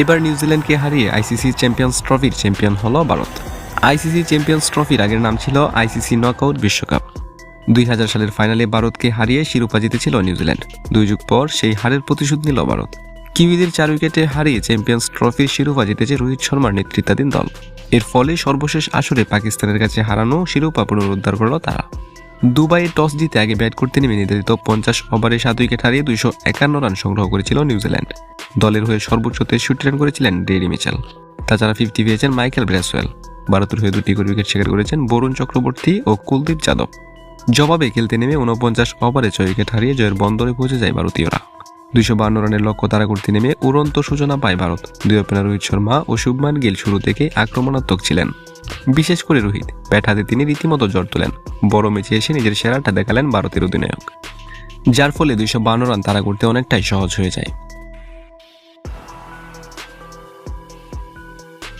এবার নিউজিল্যান্ডকে হারিয়ে আইসিসি চ্যাম্পিয়ন্স ট্রফির চ্যাম্পিয়ন হলো ভারত। আইসিসি চ্যাম্পিয়ন্স ট্রফির আগের নাম ছিল আইসিসি নকআউট বিশ্বকাপ। দুই হাজার সালের ফাইনালে ভারতকে হারিয়ে শিরোপা জিতেছিল নিউজিল্যান্ড। দুই যুগ পর সেই হারের প্রতিশোধ নিল ভারত। কিউইদের চার উইকেটে হারিয়ে চ্যাম্পিয়ন্স ট্রফির শিরোপা জিতেছে রোহিত শর্মার নেতৃত্বাধীন দল। এর ফলে সর্বশেষ আসরে পাকিস্তানের কাছে হারানো শিরোপা পুনরুদ্ধার করল তারা। দুবাইয়ে টস জিতে আগে ব্যাট করতে নেমে নির্ধারিত পঞ্চাশ ওভারে সাত উইকেট হারিয়ে দুইশো একান্ন রান সংগ্রহ করেছিল নিউজিল্যান্ড। দলের হয়ে সর্বোচ্চ তেষট্টি রান করেছিলেন ডেরি মিচেল। তাছাড়া ফিফটি পেয়েছেন মাইকেল ব্রেসওয়েল ভারতের হয়ে দুটি করে উইকেট শিকার করেছেন বরুণ চক্রবর্তী ও কুলদীপ যাদব। জবাবে খেলতে নেমে উনপঞ্চাশ ওভারে ছয় উইকেট হারিয়ে জয়ের বন্দরে পৌঁছে যায় ভারতীয়রা। দুইশো বান্ন রানের লক্ষ্য তারা করতে নেমে উড়ন্ত সূচনা পায় ভারত। দুই ওপেনার রোহিত শর্মা ও শুভমান গিল শুরু থেকে আক্রমণাত্মক ছিলেন। বিশেষ করে রোহিত। ব্যাট হাতে তিনি রীতিমতো জ্বর তোলেন। বড় ম্যাচে এসে নিজের সেরাটা দেখালেন ভারতের অধিনায়ক। যার ফলে দুইশো রান তারা করতে অনেকটাই সহজ হয়ে যায়।